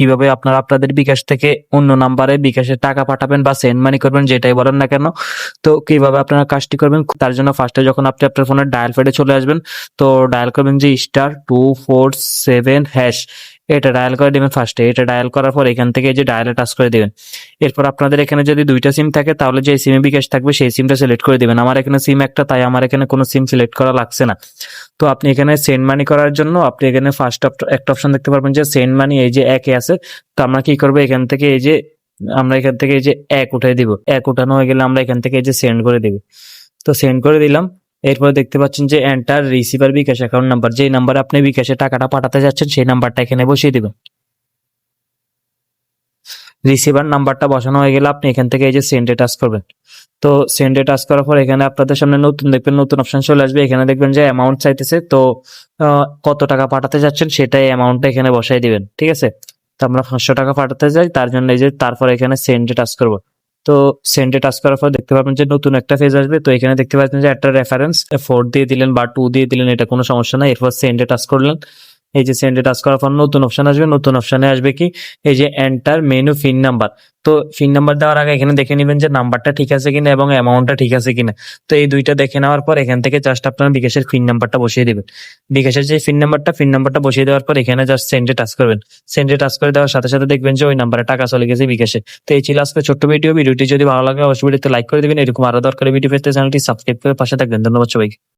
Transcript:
কীভাবে আপনারা আপনাদের বিকাশ থেকে অন্য নাম্বারে বিকাশে টাকা পাঠাবেন বা সেন্ড মানি করবেন যেটাই বলেন না কেন, তো কীভাবে আপনারা কাজটি করবেন, তার জন্য ফার্স্টে যখন আপনি আপনার ফোনের ডায়াল প্যাডে চলে আসবেন, তো ডায়াল করবেন যে star two four seven hash এটা ডায়াল করে দিবেন ফার্স্টে এটা ডায়াল করার পর এখান থেকে যে ডায়ালে টাচ করে দেবেন। এরপর আপনাদের এখানে যদি দুইটা সিম থাকে, তাহলে যে সিমে বিকাশ থাকবে, সেই সিমটা সিলেক্ট করে দিবেন। আমার এখানে সিম একটা, তাই আমার এখানে কোনো সিম সিলেক্ট করা লাগছে না। তো আপনি এখানে সেন্ড মানি করার জন্য আপনি এখানে ফার্স্ট একটা অপশন দেখতে পারবেন যে সেন্ড মানি এই যে একে আছে। তো আমরা কি করব? এখান থেকে এই যে, আমরা এখান থেকে এই যে এক উঠাই দিব। এক উঠানো হয়ে গেলে আমরা এখান থেকে এই যে সেন্ড করে দিব। তো সেন্ড করে দিলাম। এরপর দেখতে পাচ্ছেন যে enter receiver bKash account number যেই নাম্বারে আপনি বিকাশে টাকাটা পাঠাতে যাচ্ছেন, সেই নাম্বারটা এখানে বসিয়ে দেবেন। রিসিভার নাম্বারটা বসানো হয়ে গেলে আপনি এখান থেকে এই যে সেন্ডে টাচ করবেন। তো সেন্ডে টাচ করার পর এখানে আপনাদের সামনে নতুন, দেখবেন নতুন অপশন চলে আসবে। এখানে দেখবেন যে অ্যামাউন্ট চাইতেছে, তো কত টাকা পাঠাতে যাচ্ছেন সেটাই অ্যামাউন্টটা এখানে বসাই দিবেন, ঠিক আছে? তো আমরা পাঁচশো টাকা পাঠাতে যাই, তার জন্য এই যে, তারপর এখানে সেন্ডে টাচ করব। তো সেন্ডে টাচ করার পর দেখতে পাবেন যে নতুন একটা ফেজ আসবে। তো এখানে দেখতে পাচ্ছেন যে একটা রেফারেন্স ফোর দিয়ে দিলেন বা টু দিয়ে দিলেন, এটা কোনো সমস্যা নাই। এরপর সেন্ডে টাচ করলেন। এই যে সেন্ডে টাচ করার পর নতুন অপশন আসবে, নতুন অপশনে আসবে কি? এই যে এন্টার মেনু ফিন নাম্বার তো ফিন নাম্বার দেওয়ার আগে এখানে দেখে নেবেন যে নাম্বারটা ঠিক আছে কিনা এবং অ্যামাউন্টটা ঠিক আছে কিনা। তো এই দুইটা দেখে নেওয়ার পর এখান থেকে জাস্ট আপনার বিকাশের ফিন নাম্বারটা বসিয়ে দিবেন। বিকাশের যে ফিন নাম্বারটা ফিন নাম্বারটা বসিয়ে দেওয়ার পর এখানে জাস্ট সেন্ডে টাচ করবেন। সেন্ডে টাচ করে দেওয়ার সাথে সাথে দেখবেন যে ওই নাম্বারে টাকা চলে গেছে বিকাশে। তো এই ছিল আজকে ছোট্ট ভিডিও ভিডিওটি যদি ভালো লাগে, অবশ্যই ভিডিওতে লাইক করে দিবেন। এরকম আরও দরকারি ভিডিও পেতে চ্যানেলটি সাবস্ক্রাইব করে পাশে থাকবেন। ধন্যবাদ সবাইকে।